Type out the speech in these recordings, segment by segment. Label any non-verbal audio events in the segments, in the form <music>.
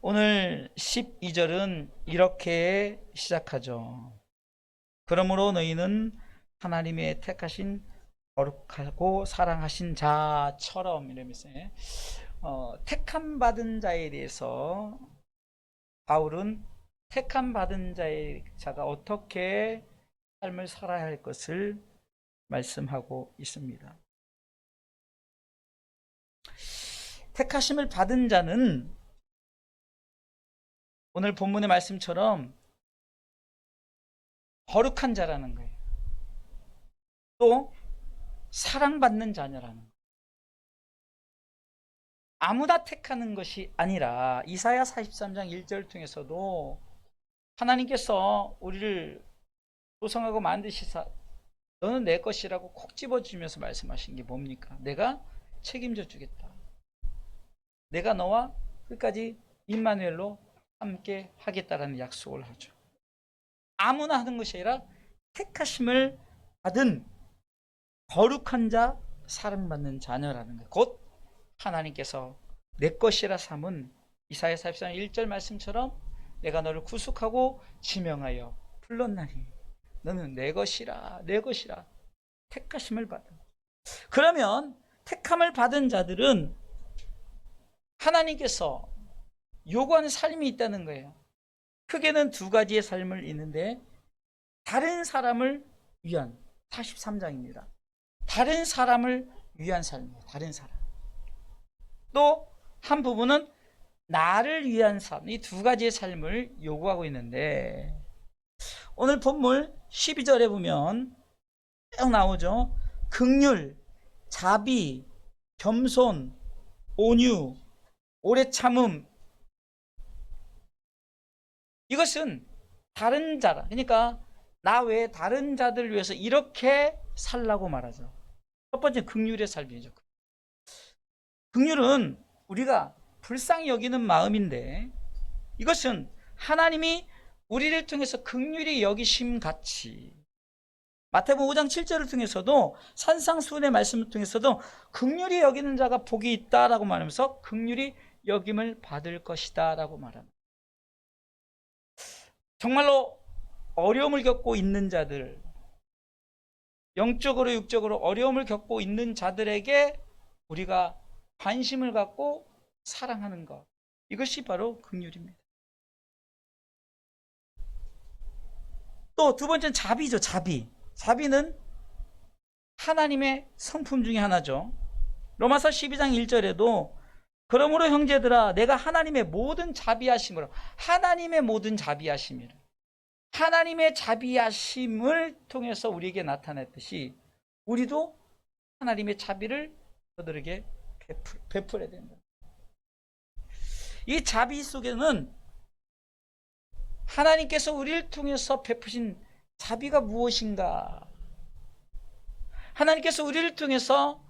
오늘 12절은 이렇게 시작하죠. 그러므로 너희는 하나님의 택하신 거룩하고 사랑하신 자처럼 이러면서 어, 택함 받은 자에 대해서 바울은 택함 받은 자의 자가 어떻게 삶을 살아야 할 것을 말씀하고 있습니다. 택하심을 받은 자는 오늘 본문의 말씀처럼 거룩한 자라는 거예요. 또 사랑받는 자녀라는 거예요. 아무나 택하는 것이 아니라 이사야 43장 1절을 통해서도 하나님께서 우리를 조성하고 만드시사 너는 내 것이라고 콕 집어주면서 말씀하신 게 뭡니까? 내가 책임져 주겠다. 내가 너와 끝까지 임마누엘로 함께 하겠다라는 약속을 하죠. 아무나 하는 것이 아니라 택하심을 받은 거룩한 자, 사랑받는 자녀라는 거예요. 곧 하나님께서 내 것이라 삼은 이사야 44장 1절 말씀처럼 내가 너를 구속하고 지명하여 불렀나니 너는 내 것이라 내 것이라 택하심을 받은 그러면 택함을 받은 자들은 하나님께서 요구하는 삶이 있다는 거예요. 크게는 두 가지의 삶을 있는데 다른 사람을 위한 43장입니다. 다른 사람을 위한 삶이에요. 다른 사람. 또 한 부분은 나를 위한 삶. 이 두 가지의 삶을 요구하고 있는데 오늘 본문 12절에 보면 쭉 나오죠. 극률, 자비, 겸손, 온유, 오래 참음. 이것은 다른 자라. 그러니까 나 외에 다른 자들을 위해서 이렇게 살라고 말하죠. 첫 번째 극률의 삶이죠. 극률은 우리가 불쌍히 여기는 마음인데 이것은 하나님이 우리를 통해서 극률이 여기심 같이 마태복음 5장 7절을 통해서도 산상수훈의 말씀을 통해서도 극률이 여기는 자가 복이 있다라고 말하면서 극률이 여김을 받을 것이다라고 말합니다. 정말로 어려움을 겪고 있는 자들, 영적으로 육적으로 어려움을 겪고 있는 자들에게 우리가 관심을 갖고 사랑하는 것. 이것이 바로 극률입니다. 또 두 번째는 자비죠, 자비. 자비는 하나님의 성품 중에 하나죠. 로마서 12장 1절에도 그러므로 형제들아 내가 하나님의 모든 자비하심으로 하나님의 모든 자비하심이라 하나님의 자비하심을 통해서 우리에게 나타냈듯이 우리도 하나님의 자비를 저들에게 베풀, 베풀 어야 된다. 이 자비 속에는 하나님께서 우리를 통해서 베푸신 자비가 무엇인가? 하나님께서 우리를 통해서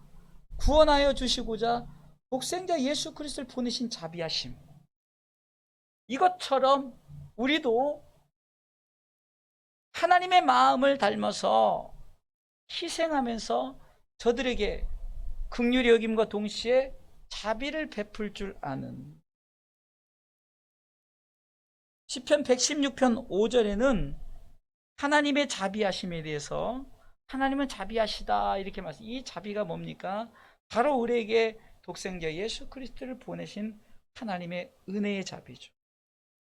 구원하여 주시고자 독생자 예수 그리스도를 보내신 자비하심. 이것처럼 우리도 하나님의 마음을 닮아서 희생하면서 저들에게 극률의 여김과 동시에 자비를 베풀 줄 아는 시편 116편 5절에는 하나님의 자비하심에 대해서 하나님은 자비하시다 이렇게 말씀. 이 자비가 뭡니까? 바로 우리에게 독생자 예수 그리스도를 보내신 하나님의 은혜의 자비죠.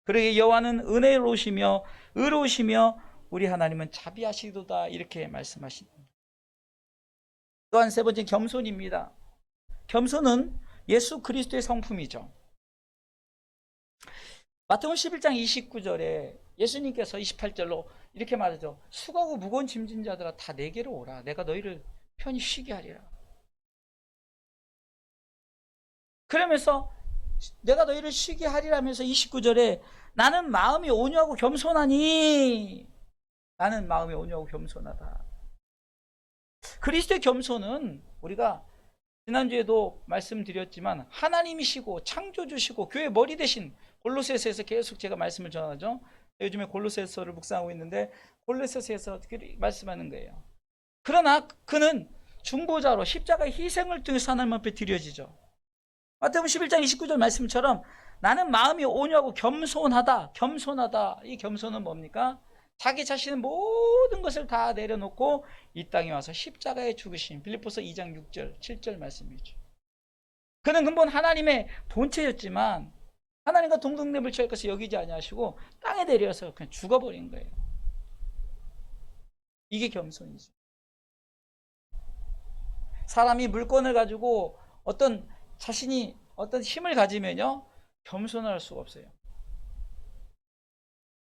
그러게 여호와는 은혜로우시며 의로우시며 우리 하나님은 자비하시도다 이렇게 말씀하십니다. 또한 세 번째 겸손입니다. 겸손은 예수 그리스도의 성품이죠. 마태복음 11장 29절에 예수님께서 28절로 이렇게 말하죠. 수고하고 무거운 짐진 자들아 다 내게로 오라. 내가 너희를 편히 쉬게 하리라. 그러면서 내가 너희를 쉬게 하리라면서 29절에 나는 마음이 온유하고 겸손하니 나는 마음이 온유하고 겸손하다. 그리스도의 겸손은 우리가 지난주에도 말씀드렸지만 하나님이시고 창조주시고 교회 머리 대신 골로새서에서 계속 제가 말씀을 전하죠. 요즘에 골로새서를 묵상하고 있는데 골로새서에서 말씀하는 거예요. 그러나 그는 중보자로 십자가의 희생을 통해서 하나님 앞에 드려지죠. 마태복음 11장 29절 말씀처럼 나는 마음이 온유하고 겸손하다. 겸손하다. 이 겸손은 뭡니까? 자기 자신의 모든 것을 다 내려놓고 이 땅에 와서 십자가에 죽으신 빌립보서 2장 6절, 7절 말씀이죠. 그는 근본 하나님의 본체였지만 하나님과 동등됨을 취할 것을 여기지 아니하시고 땅에 내려서 그냥 죽어버린 거예요. 이게 겸손이죠. 사람이 물건을 가지고 어떤 자신이 어떤 힘을 가지면요 겸손할 수가 없어요.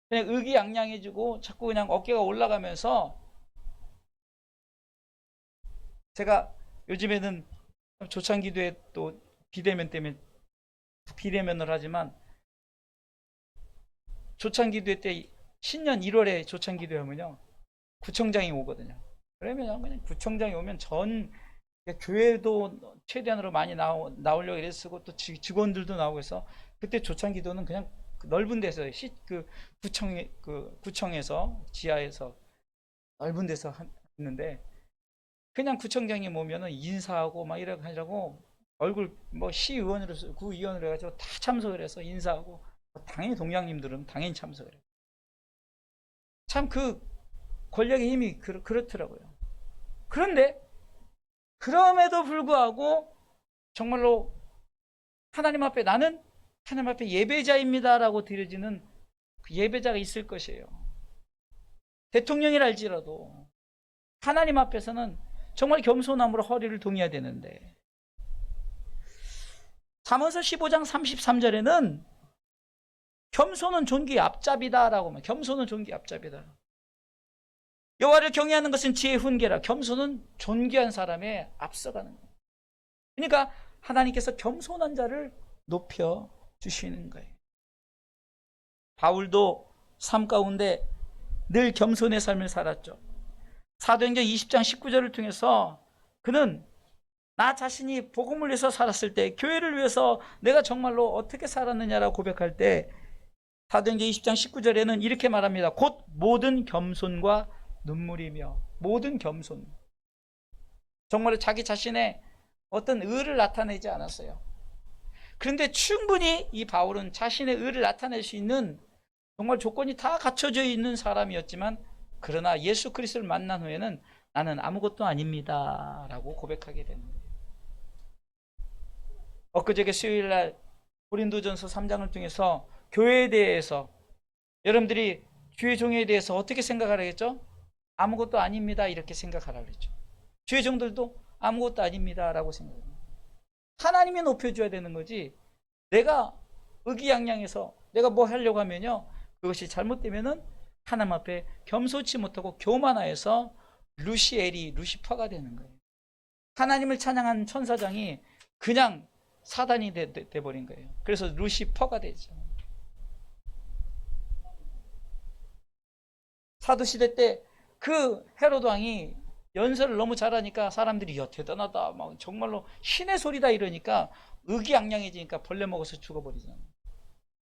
그냥 의기양양해지고 자꾸 그냥 어깨가 올라가면서 제가 요즘에는 조창기도에 또 비대면 때문에 비대면을 하지만 조창기도회 때 신년 1월에 조창기도회 하면요 구청장이 오거든요. 그러면 그냥 구청장이 오면 전 교회도 최대한으로 많이 나오, 나오려고 이랬고 또 지- 직원들도 나오고 해서 그때 조창기도는 그냥 그 넓은 데서 시, 그 구청에 그 구청에서 지하에서 넓은 데서 한- 했는데 그냥 구청장이 오면은 인사하고 막 이러고 하려고 얼굴 뭐 시의원으로서 구의원으로 해가지고 다 참석을 해서 인사하고 당연히 동양님들은 당연히 참석을 해요. 참 그 권력의 힘이 그, 그렇더라고요. 그런데 그럼에도 불구하고 정말로 하나님 앞에 나는 하나님 앞에 예배자입니다라고 드려지는 그 예배자가 있을 것이에요. 대통령이랄지라도 하나님 앞에서는 정말 겸손함으로 허리를 동여야 되는데 잠언서 15장 33절에는 겸손은 존귀의 앞잡이다라고 말. 겸손은 존귀의 앞잡이다. 여호와를 경외하는 것은 지혜의 훈계라. 겸손은 존귀한 사람의 앞서가는 거예요. 그러니까 하나님께서 겸손한 자를 높여 주시는 거예요. 바울도 삶 가운데 늘 겸손의 삶을 살았죠. 사도행전 20장 19절을 통해서 그는 나 자신이 복음을 위해서 살았을 때 교회를 위해서 내가 정말로 어떻게 살았느냐라고 고백할 때 사도행전 20장 19절에는 이렇게 말합니다. 곧 모든 겸손과 눈물이며 모든 겸손. 정말로 자기 자신의 어떤 의를 나타내지 않았어요. 그런데 충분히 이 바울은 자신의 의를 나타낼 수 있는 정말 조건이 다 갖춰져 있는 사람이었지만 그러나 예수 그리스도를 만난 후에는 나는 아무것도 아닙니다라고 고백하게 거예요. 엊그저께 수요일 날 고린도전서 3장을 통해서 교회에 대해서 여러분들이 주의 종에 대해서 어떻게 생각하라 했죠? 아무것도 아닙니다 이렇게 생각하라 그랬죠. 주의 종들도 아무것도 아닙니다 라고 생각합니다. 하나님이 높여줘야 되는 거지 내가 의기양양해서 내가 뭐 하려고 하면요 그것이 잘못되면은 하나님 앞에 겸손치 못하고 교만하여서 루시엘이 루시퍼가 되는 거예요. 하나님을 찬양한 천사장이 그냥 사단이 돼, 돼, 버린 거예요. 그래서 루시퍼가 되죠. 사도시대 때 그 헤로드 왕이 연설을 너무 잘하니까 사람들이 야 대단하다 막 정말로 신의 소리다 이러니까 의기양양해지니까 벌레 먹어서 죽어버리잖아요.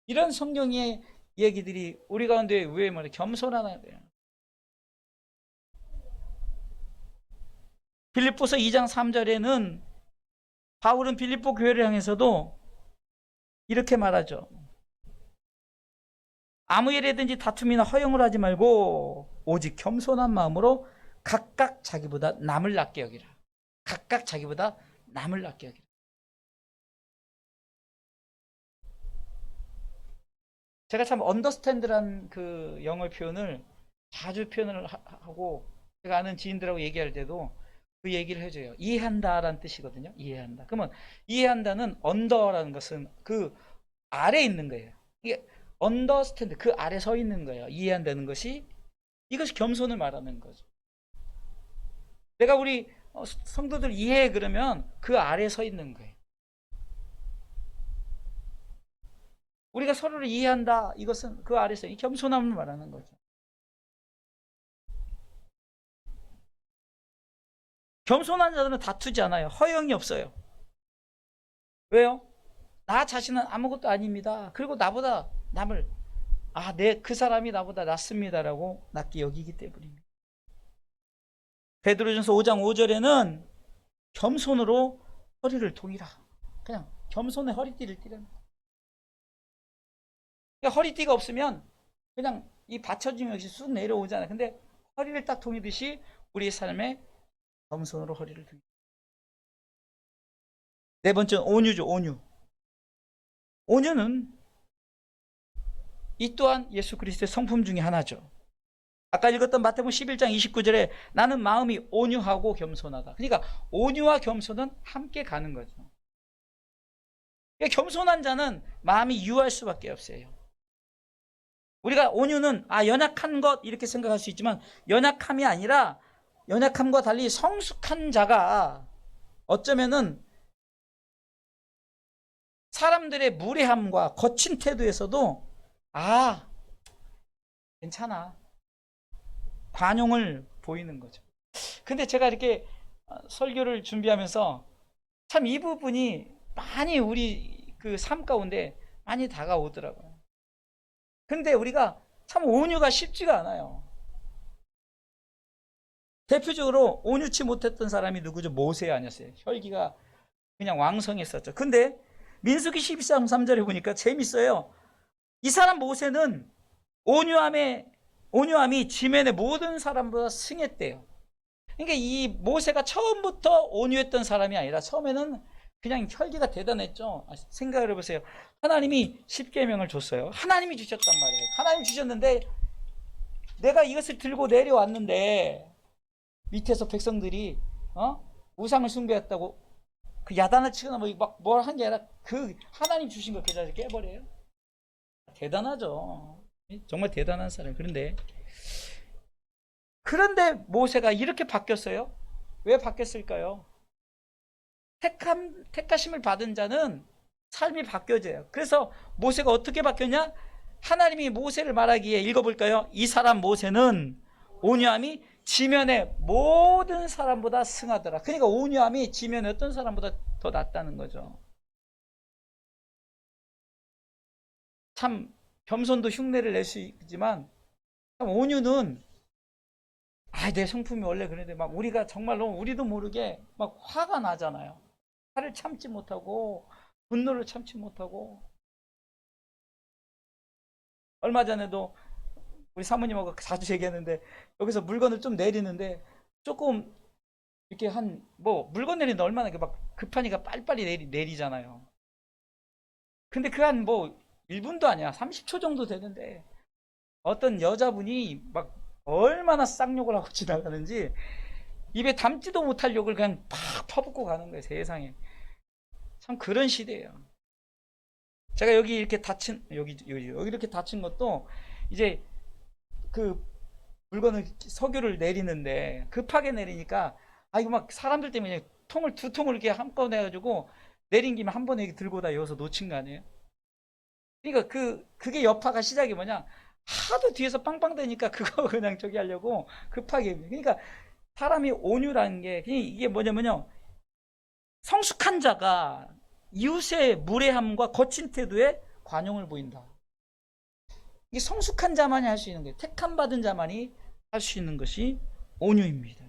이런 성경의 얘기들이 우리 가운데 왜 말해 겸손하다 그래요. 빌립보서 2장 3절에는 바울은 빌립보 교회를 향해서도 이렇게 말하죠. 아무 일에든지 다툼이나 허용을 하지 말고 오직 겸손한 마음으로 각각 자기보다 남을 낫게 여기라. 각각 자기보다 남을 낫게 여기라. 제가 참 언더스탠드란 그 영어 표현을 자주 표현을 하- 하고 제가 아는 지인들하고 얘기할 때도 그 얘기를 해줘요. 이해한다라는 뜻이거든요. 이해한다. 그러면 이해한다는 언더라는 것은 그 아래 있는 거예요. 이게 언더스탠드 그 아래 서 있는 거예요. 이해한다는 것이 이것이 겸손을 말하는 거죠. 내가 우리 어, 성도들 이해해 그러면 그 아래 서 있는 거예요. 우리가 서로를 이해한다. 이것은 그 아래서 이 겸손함을 말하는 거죠. 겸손한 자들은 다투지 않아요. 허영이 없어요. 왜요? 나 자신은 아무것도 아닙니다. 그리고 나보다 남을 아, 내 그 사람이 나보다 낫습니다라고 낫게 여기기 때문입니다. 베드로전서 5장 5절에는 겸손으로 허리를 동이라. 그냥 겸손의 허리띠를 거예요. 그러니까 허리띠가 없으면 그냥 이 받쳐짐이 없이 쑥 내려오잖아요. 근데 허리를 딱 동이듯이 우리의 삶에 겸손으로 허리를 두. 네 번째는 온유죠, 온유. 온유는 이 또한 예수 그리스도의 성품 중에 하나죠. 아까 읽었던 마태복음 11장 29절에 나는 마음이 온유하고 겸손하다. 그러니까 온유와 겸손은 함께 가는 거죠. 그러니까 겸손한 자는 마음이 유할 수밖에 없어요. 우리가 온유는 아 연약한 것 이렇게 생각할 수 있지만 연약함이 아니라 연약함과 달리 성숙한 자가 어쩌면은 사람들의 무례함과 거친 태도에서도 아 괜찮아 관용을 보이는 거죠. 근데 제가 이렇게 어, 설교를 준비하면서 참 이 부분이 많이 우리 그 삶 가운데 많이 다가오더라고요. 근데 우리가 참 온유가 쉽지가 않아요. 대표적으로 온유치 못했던 사람이 누구죠? 모세 아니었어요. 혈기가 그냥 왕성했었죠. 근데 민수기 12장 3절에 보니까 재밌어요. 이 사람 모세는 온유함에 온유함이 지면의 모든 사람보다 승했대요. 그러니까 이 모세가 처음부터 온유했던 사람이 아니라 처음에는 그냥 혈기가 대단했죠. 아, 생각을 해보세요. 하나님이 십계명을 줬어요. 하나님이 주셨단 말이에요. 하나님 주셨는데 내가 이것을 들고 내려왔는데 밑에서 백성들이 어? 우상을 숭배했다고 그 야단을 치거나 뭐 막 뭘 한 게 아니라 그 하나님 주신 걸 그 자리에 깨버려요. 대단하죠. 정말 대단한 사람. 그런데 그런데 모세가 이렇게 바뀌었어요. 왜 바뀌었을까요? 택함 택하심을 받은 자는 삶이 바뀌어져요. 그래서 모세가 어떻게 바뀌었냐? 하나님이 모세를 말하기에 읽어볼까요? 이 사람 모세는 온유함이 지면의 모든 사람보다 승하더라. 그러니까 온유함이 지면의 어떤 사람보다 더 낫다는 거죠. 참 겸손도 흉내를 낼 수 있지만 참 온유는 아, 내 성품이 원래 그런데 막 우리가 정말로 우리도 모르게 막 화가 나잖아요. 화를 참지 못하고 분노를 참지 못하고 얼마 전에도 우리 사모님하고 자주 얘기했는데 여기서 물건을 좀 내리는데 조금 이렇게 한 뭐 물건 내리는데 얼마나 막 급하니까 빨리빨리 내리, 내리잖아요. 근데 그 한 뭐 1분도 아니야. 30초 정도 되는데 어떤 여자분이 막 얼마나 쌍욕을 하고 <laughs> 지나가는지 입에 담지도 못할 욕을 그냥 팍 퍼붓고 가는 거예요. 세상에. 참 그런 시대예요. 제가 여기 이렇게 다친 여기 여기 여기 이렇게 다친 것도 이제 그 물건을 석유를 내리는데 급하게 내리니까 아 이거 막 사람들 때문에 통을 두 통을 이렇게 한꺼번에 해가지고 내린 김에 한 번에 들고 다 여기서 놓친 거 아니에요? 그러니까 그 그게 여파가 시작이 뭐냐 하도 뒤에서 빵빵 대니까 그거 <laughs> 그냥 저기 하려고 급하게 그러니까 사람이 온유라는 게 이게 뭐냐면요 성숙한 자가 이웃의 무례함과 거친 태도에 관용을 보인다. 이게 성숙한 자만이 할 수 있는 거예요. 택함 받은 자만이 할 수 있는 것이 온유입니다.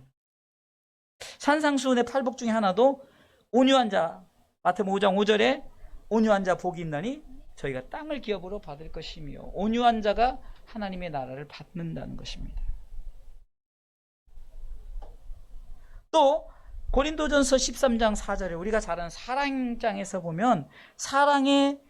산상수훈의 팔복 중에 하나도 온유한 자 마태복음 5장 5절에 온유한 자 복이 있나니 저희가 땅을 기업으로 받을 것이며 온유한 자가 하나님의 나라를 받는다는 것입니다. 또 고린도전서 13장 4절에 우리가 잘 아는 사랑장에서 보면 사랑의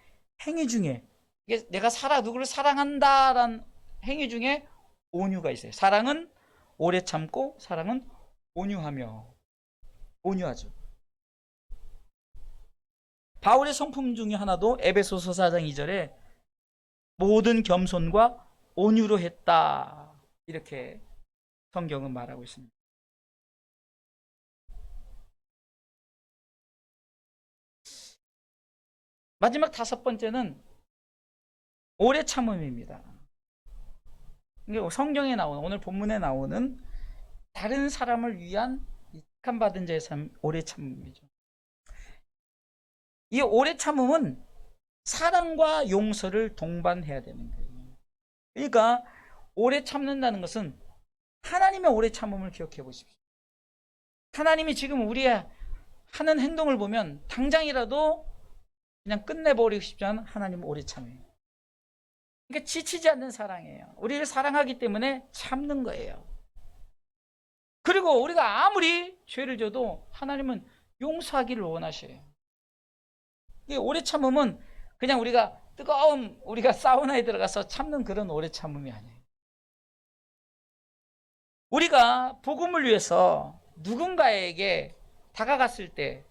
행위 중에 이게 내가 사랑 누구를 사랑한다라는 행위 중에 온유가 있어요. 사랑은 오래 참고 사랑은 온유하며 온유하죠. 바울의 성품 중에 하나도 에베소서 4장 2절에 모든 겸손과 온유로 했다. 이렇게 성경은 말하고 있습니다. 마지막 다섯 번째는 오래 참음입니다. 성경에 나오는 오늘 본문에 나오는 다른 사람을 위한 택함 받은 자의 삶 오래 참음이죠. 이 오래 참음은 사랑과 용서를 동반해야 되는 거예요. 그러니까 오래 참는다는 것은 하나님의 오래 참음을 기억해 보십시오. 하나님이 지금 우리의 하는 행동을 보면 당장이라도 그냥 끝내버리고 싶지 않은 하나님 오래 참아요. 그러니까 지치지 않는 사랑이에요. 우리를 사랑하기 때문에 참는 거예요. 그리고 우리가 아무리 죄를 져도 하나님은 용서하기를 원하셔요. 이 오래 참음은 그냥 우리가 뜨거운 우리가 사우나에 들어가서 참는 그런 오래 참음이 아니에요. 우리가 복음을 위해서 누군가에게 다가갔을 때,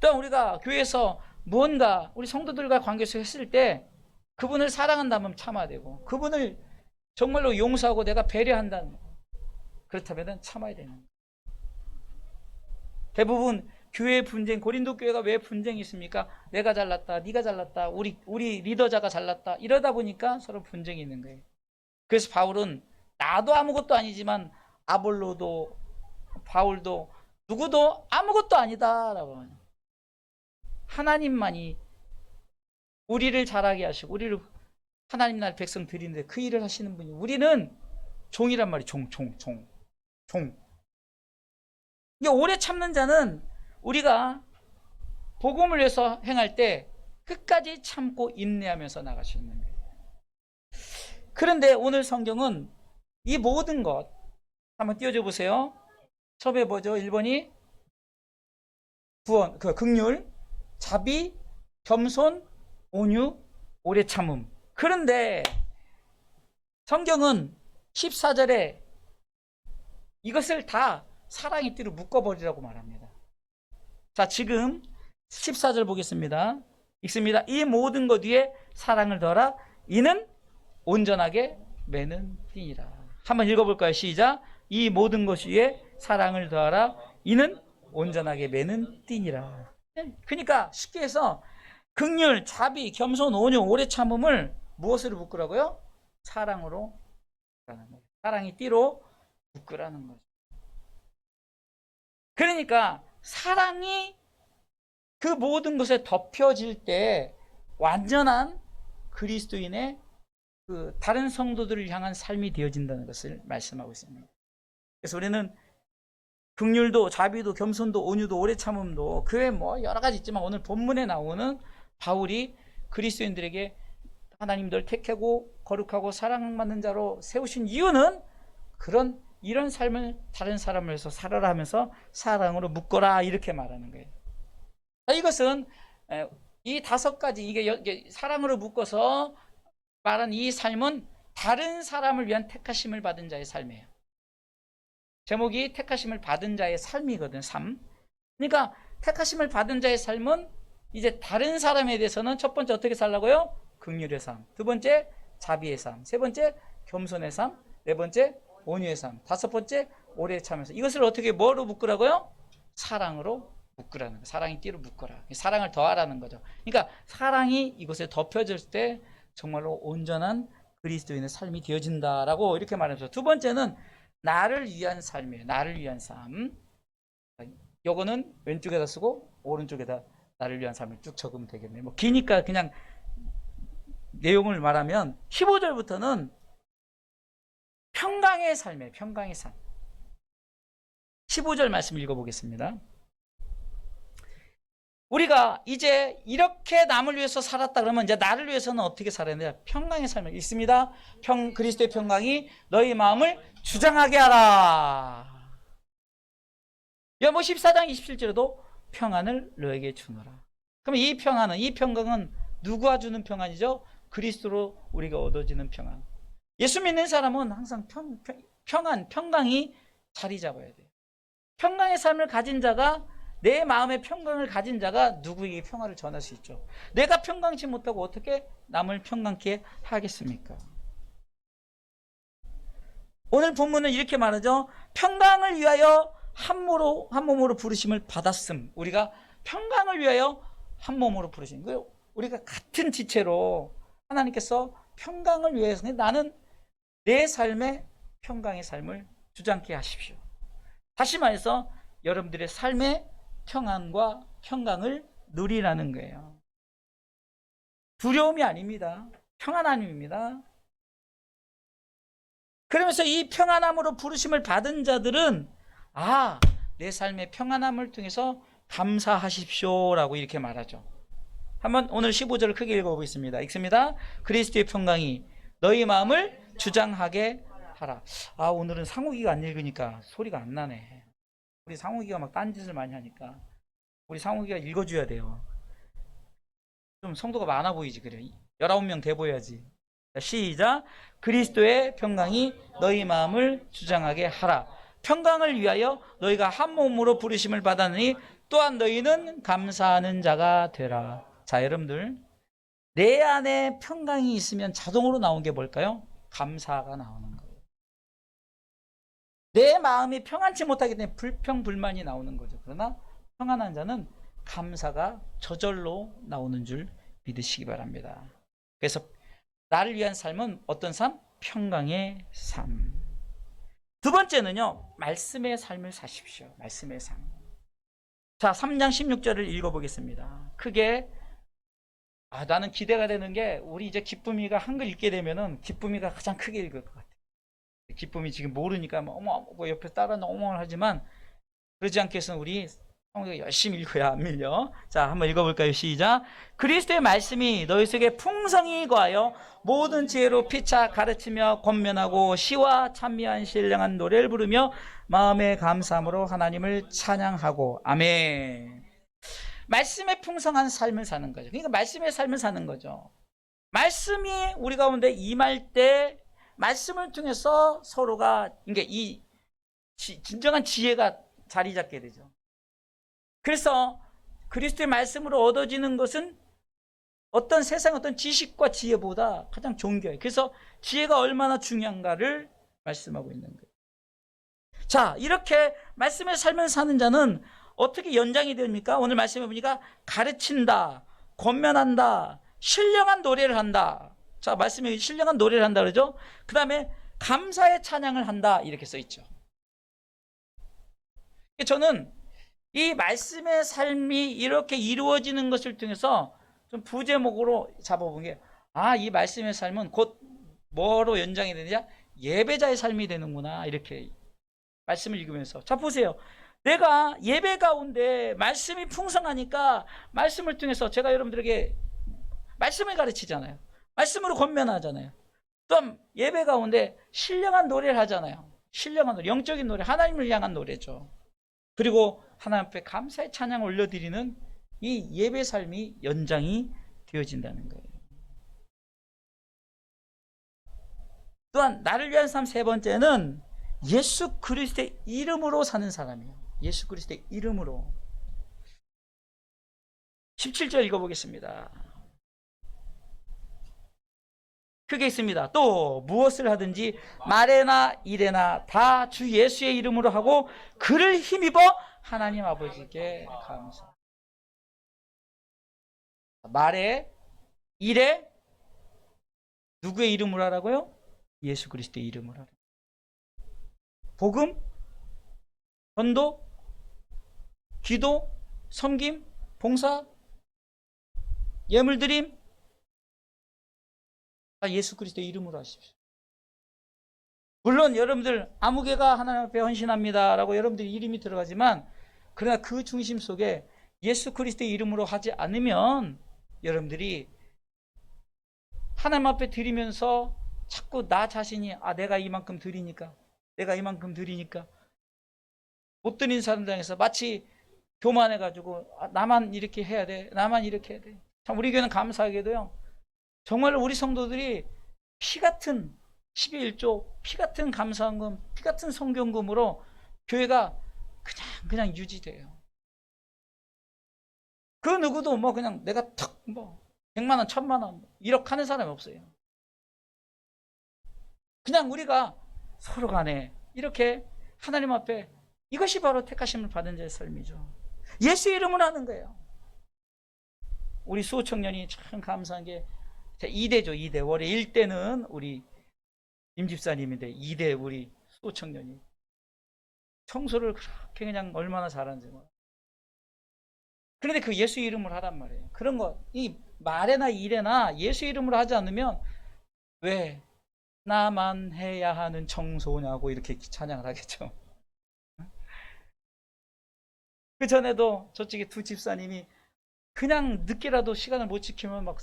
또 우리가 교회에서 무언가 우리 성도들과 관계에서 했을 때 그분을 사랑한다면 참아야 되고 그분을 정말로 용서하고 내가 배려한다는 거. 그렇다면 참아야 되는 거예요. 대부분 교회 분쟁, 고린도 교회가 왜 분쟁이 있습니까? 내가 잘났다, 네가 잘났다, 우리 우리 리더자가 잘났다 이러다 보니까 서로 분쟁이 있는 거예요. 그래서 바울은 나도 아무것도 아니지만 아볼로도 바울도 누구도 아무것도 아니다라고. 하나님만이 우리를 잘하게 하시고 우리를 하나님 날 백성 드리는데 그 일을 하시는 분이 우리는 종이란 말이 종, 종, 종, 종. 이게 오래 참는 자는 우리가 복음을 위해서 행할 때 끝까지 참고 인내하면서 있는 거예요. 그런데 오늘 성경은 이 모든 것 한번 띄워줘 보세요. 처음에 뭐죠? 1번이 구원, 그 극률, 자비, 겸손, 온유, 오래 참음. 그런데 성경은 14절에 이것을 다 사랑의 띠로 묶어버리라고 말합니다. 자, 지금 14절 보겠습니다. 읽습니다. 이 모든 것 위에 사랑을 더하라. 이는 온전하게 매는 띠니라. 한번 읽어볼까요? 시작. 이 모든 것 위에 사랑을 더하라. 이는 온전하게 매는 띠니라. 그러니까 쉽게 해서 극률, 자비, 겸손, 온유, 오래 참음을 무엇으로 묶으라고요? 사랑으로. 사랑이 띠로 묶으라는 거죠. 그러니까 사랑이 그 모든 것에 덮여질 때 완전한 그리스도인의 그 다른 성도들을 향한 삶이 되어진다는 것을 말씀하고 있습니다. 그래서 우리는 극률도 자비도 겸손도 온유도 오래 참음도 그 외 뭐 여러 가지 있지만 오늘 본문에 나오는 바울이 그리스도인들에게 하나님들 택하고 거룩하고 사랑받는 자로 세우신 이유는 그런 이런 삶을 다른 사람을 위해서 살아라 하면서 사랑으로 묶어라 이렇게 말하는 거예요. 이것은 이 다섯 가지 이게 사랑으로 묶어서 말한 이 삶은 다른 사람을 위한 택하심을 받은 자의 삶이에요. 제목이 택하심을 받은 자의 삶이거든, 삶. 그러니까 택하심을 받은 자의 삶은 이제 다른 사람에 대해서는 첫 번째 어떻게 살라고요? 긍휼의 삶. 두 번째 자비의 삶. 세 번째 겸손의 삶. 네 번째 온유의 삶. 다섯 번째 오래 참면서 이것을 어떻게 뭐로 묶으라고요? 사랑으로 묶으라는 거예요. 사랑이 띠로 묶어라. 사랑을 더하라는 거죠. 그러니까 사랑이 이곳에 덮여질 때 정말로 온전한 그리스도인의 삶이 되어진다라고 이렇게 말하면서 두 번째는 나를 위한 삶이에요. 나를 위한 삶. 요거는 왼쪽에다 쓰고 오른쪽에다 나를 위한 삶을 쭉 적으면 되겠네요. 뭐 기니까 그냥 내용을 말하면 15절부터는 평강의 삶이에요. 평강의 삶. 15절 말씀 읽어보겠습니다. 우리가 이제 이렇게 남을 위해서 살았다 그러면 이제 나를 위해서는 어떻게 살아야 되냐? 평강의 삶을 있습니다. 평 그리스도의 평강이 너희 마음을 주장하게 하라. 여뭐 14장 27절에도 평안을 너에게 주노라. 그럼 이 평안은 이 평강은 누구와 주는 평안이죠? 그리스도로 우리가 얻어지는 평안. 예수 믿는 사람은 항상 평, 평, 평 안, 평강이 자리 잡아야 돼요. 평강의 삶을 가진 자가 내 마음의 평강을 가진 자가 누구에게 평화를 전할 수 있죠. 내가 평강치 못하고 어떻게 남을 평강케 하겠습니까? 오늘 본문은 이렇게 말하죠. 평강을 위하여 한 몸으로 한 몸으로 부르심을 받았음. 우리가 평강을 위하여 한 몸으로 부르신 거예요. 우리가 같은 지체로 하나님께서 평강을 위해서 나는 내 삶의 평강의 삶을 주장케 하십시오. 다시 말해서 여러분들의 삶의 평안과 평강을 누리라는 거예요. 두려움이 아닙니다. 평안함입니다. 그러면서 이 평안함으로 부르심을 받은 자들은 아, 내 삶의 평안함을 통해서 감사하십시오라고 이렇게 말하죠. 한번 오늘 15절을 크게 읽어보겠습니다. 읽습니다. 그리스도의 평강이 너희 마음을 주장하게 하라. 아 오늘은 상욱이가 안 읽으니까 소리가 안 나네. 우리 상욱이가 막 딴짓을 많이 하니까 우리 상욱이가 읽어줘야 돼요. 좀 성도가 많아 보이지 그래. 19명 돼 보여야지. 자, 시작. 그리스도의 평강이 너희 마음을 주장하게 하라. 평강을 위하여 너희가 한 몸으로 부르심을 받았느니 또한 너희는 감사하는 자가 되라. 자, 여러분들. 내 안에 평강이 있으면 자동으로 나온 게 뭘까요? 감사가 나오는 거예요. 내 마음이 평안치 못하기 때문에 불평, 불만이 나오는 거죠. 그러나 평안한 자는 감사가 저절로 나오는 줄 믿으시기 바랍니다. 그래서 나를 위한 삶은 어떤 삶? 평강의 삶. 두 번째는요, 말씀의 삶을 사십시오. 말씀의 삶. 자, 3장 16절을 읽어보겠습니다. 크게, 아, 나는 기대가 되는 게, 우리 이제 기쁨이가 한글 읽게 되면은, 기쁨이가 가장 크게 읽을 것 같아요. 기쁨이 지금 모르니까, 뭐, 어머, 뭐 옆에 따라 어머 하지만, 그러지 않게 해서는 우리 성도가 열심히 읽어야 안 밀려. 자, 한번 읽어볼까요? 시작. 그리스도의 말씀이 너희 속에 풍성히 거하여 모든 지혜로 피차 가르치며 권면하고 시와 찬미한 신령한 노래를 부르며 마음의 감사함으로 하나님을 찬양하고 아멘. 말씀의 풍성한 삶을 사는 거죠. 그러니까 말씀의 삶을 사는 거죠. 말씀이 우리 가운데 임할 때 말씀을 통해서 서로가 그러니까 이 지- 진정한 지혜가 자리 잡게 되죠. 그래서 그리스도의 말씀으로 얻어지는 것은 어떤 세상 어떤 지식과 지혜보다 가장 거예요. 그래서 지혜가 얼마나 중요한가를 말씀하고 있는 거예요. 자, 이렇게 말씀의 삶을 사는 자는 어떻게 연장이 됩니까? 오늘 말씀해 보니까 가르친다, 권면한다, 신령한 노래를 한다. 자, 말씀에 신령한 노래를 한다 그러죠? 그 다음에 감사의 찬양을 한다. 이렇게 써 있죠. 저는 이 말씀의 삶이 이렇게 이루어지는 것을 통해서 좀 부제목으로 잡아본 게, 아, 이 말씀의 삶은 곧 뭐로 연장이 되느냐? 예배자의 삶이 되는구나. 이렇게 말씀을 읽으면서. 자, 보세요. 내가 예배 가운데 말씀이 풍성하니까 말씀을 통해서 제가 여러분들에게 말씀을 가르치잖아요. 말씀으로 권면하잖아요. 또 예배 가운데 신령한 노래를 하잖아요. 신령한 노래, 영적인 노래, 하나님을 향한 노래죠. 그리고 하나님 앞에 감사의 찬양을 올려드리는 이 예배 삶이 연장이 되어진다는 거예요. 또한 나를 위한 삶 세 번째는 예수 그리스도의 이름으로 사는 사람이에요. 예수 그리스도의 이름으로. 17절 읽어보겠습니다. 크게 있습니다. 또 무엇을 하든지 말에나 일에나 다 주 예수의 이름으로 하고 그를 힘입어 하나님 아버지께 감사. 말에 일에 누구의 이름으로 하라고요? 예수 그리스도의 이름으로 하라. 복음, 전도, 기도, 섬김, 봉사, 예물 드림 다 예수 그리스도의 이름으로 하십시오. 물론 여러분들 아무 개가 하나님 앞에 헌신합니다라고 여러분들 이름이 들어가지만 그러나 그 중심 속에 예수 그리스도의 이름으로 하지 않으면 여러분들이 하나님 앞에 드리면서 자꾸 나 자신이 아 내가 이만큼 드리니까 내가 이만큼 드리니까 못 드린 사람들에서 마치 교만해 가지고 아, 나만 이렇게 해야 돼 나만 이렇게 해야 돼 참 우리 교회는 감사하게도요 정말 우리 성도들이 피 같은 12일조 피 같은 감사한금 피 같은 성경금으로 교회가 그냥 그냥 유지돼요 그 누구도 뭐 그냥 내가 턱뭐 100만 원, 1000만 원, 1억 하는 사람이 없어요. 그냥 우리가 서로 간에 이렇게 하나님 앞에 이것이 바로 택하심을 받은 자의 삶이죠. 예수 이름으로 하는 거예요. 우리 수호 청년이 참 감사한 게 2대죠, 2대. 월에 1대는 우리 임 집사님인데 2대 우리 수호 청년이 청소를 그렇게 그냥 얼마나 잘하는지 뭐. 그런데 그 예수 이름으로 하란 말이에요. 그런 거, 이 말에나 일에나 예수 이름으로 하지 않으면 왜 나만 해야 하는 청소냐고 이렇게 찬양을 하겠죠. 그 전에도 저쪽에 두 집사님이 그냥 늦게라도 시간을 못 지키면 막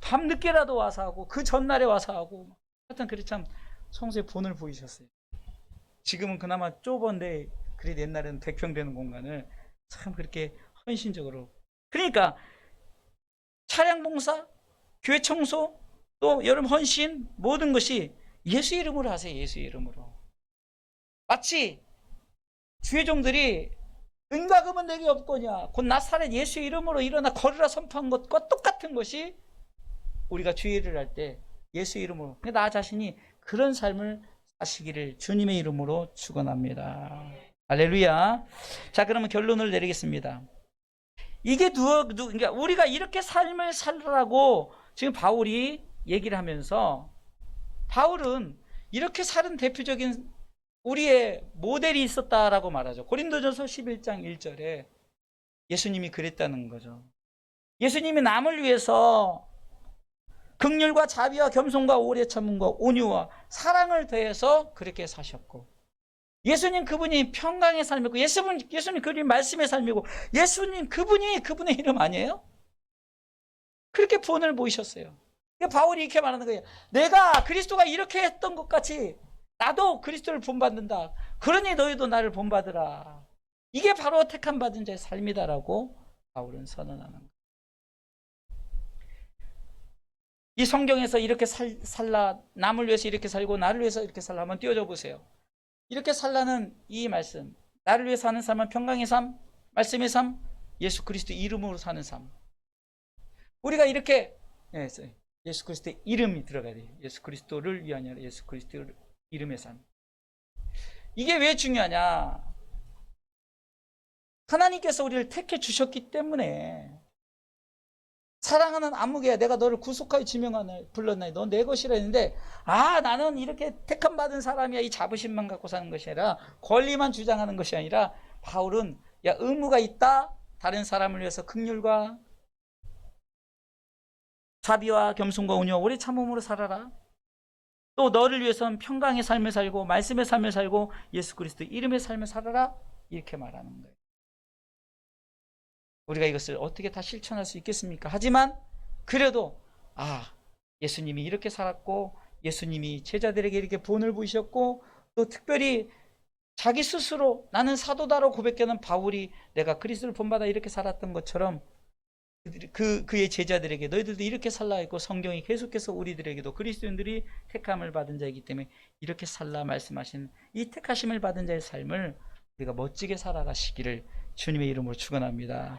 밤 늦게라도 와서 하고 그 전날에 와서 하고 하여튼 그리 참 성수에 본을 보이셨어요. 지금은 그나마 좁은데 그래도 옛날에는 100평 되는 공간을 참 그렇게 헌신적으로 그러니까 차량 봉사, 교회 청소, 또 여러분 헌신 모든 것이 예수 이름으로 하세요. 예수 이름으로. 마치 주의 종들이 은과금은 내게 없거냐. 곧 나사렛 예수 이름으로 일어나 걸으라 선포한 것과 똑같은 것이 우리가 주의를 할 때 예수 이름으로 그러니까 나 자신이 그런 삶을 사시기를 주님의 이름으로 축원합니다. 할렐루야. 자, 그러면 결론을 내리겠습니다. 이게 누워 누 그러니까 우리가 이렇게 삶을 살라고 지금 바울이 얘기를 하면서 바울은 이렇게 사는 대표적인 우리의 모델이 있었다라고 말하죠. 고린도전서 11장 1절에 예수님이 그랬다는 거죠. 예수님이 남을 위해서 극률과 자비와 겸손과 오래 참음과 온유와 사랑을 더해서 그렇게 사셨고 예수님 그분이 평강의 삶이고 예수님 예수님 그분이 말씀의 삶이고 예수님 그분이 그분의 이름 아니에요? 그렇게 본을 보이셨어요. 바울이 이렇게 말하는 거예요. 내가 그리스도가 이렇게 했던 것 같이 나도 그리스도를 본받는다. 그러니 너희도 나를 본받으라. 이게 바로 택함 받은 자의 삶이다라고 바울은 선언하는 거예요. 이 성경에서 이렇게 살, 살라 남을 위해서 이렇게 살고 나를 위해서 이렇게 살라 한번 띄워줘 보세요. 이렇게 살라는 이 말씀 나를 위해 사는 삶은 평강의 삶, 말씀의 삶, 예수 그리스도 이름으로 사는 삶. 우리가 이렇게 예, 예수 그리스도의 이름이 들어가야 돼요. 예수 그리스도를 위하여 예수 그리스도 이름의 삶. 이게 왜 중요하냐? 하나님께서 우리를 택해 주셨기 때문에 사랑하는 아무개야 내가 너를 구속하여 지명하나 불렀나니 넌내 것이라 했는데 아 나는 이렇게 택함 받은 사람이야 이 자부심만 갖고 사는 것이 아니라 권리만 주장하는 것이 아니라 바울은 야 의무가 있다 다른 사람을 위해서 극률과 자비와 겸손과 온유와 오래 참음으로 살아라 또 너를 위해서는 평강의 삶을 살고 말씀의 삶을 살고 예수 그리스도 이름의 삶을 살아라 이렇게 말하는 거예요. 우리가 이것을 어떻게 다 실천할 수 있겠습니까? 하지만 그래도 아 예수님이 이렇게 살았고 예수님이 제자들에게 이렇게 본을 보이셨고 또 특별히 자기 스스로 나는 사도다로 고백하는 바울이 내가 그리스도를 본받아 이렇게 살았던 것처럼 그 그의 제자들에게 너희들도 이렇게 살라 했고 성경이 계속해서 우리들에게도 그리스도인들이 택함을 받은 자이기 때문에 이렇게 살라 말씀하신 이 택하심을 받은 자의 삶을 우리가 멋지게 살아가시기를 주님의 이름으로 축원합니다.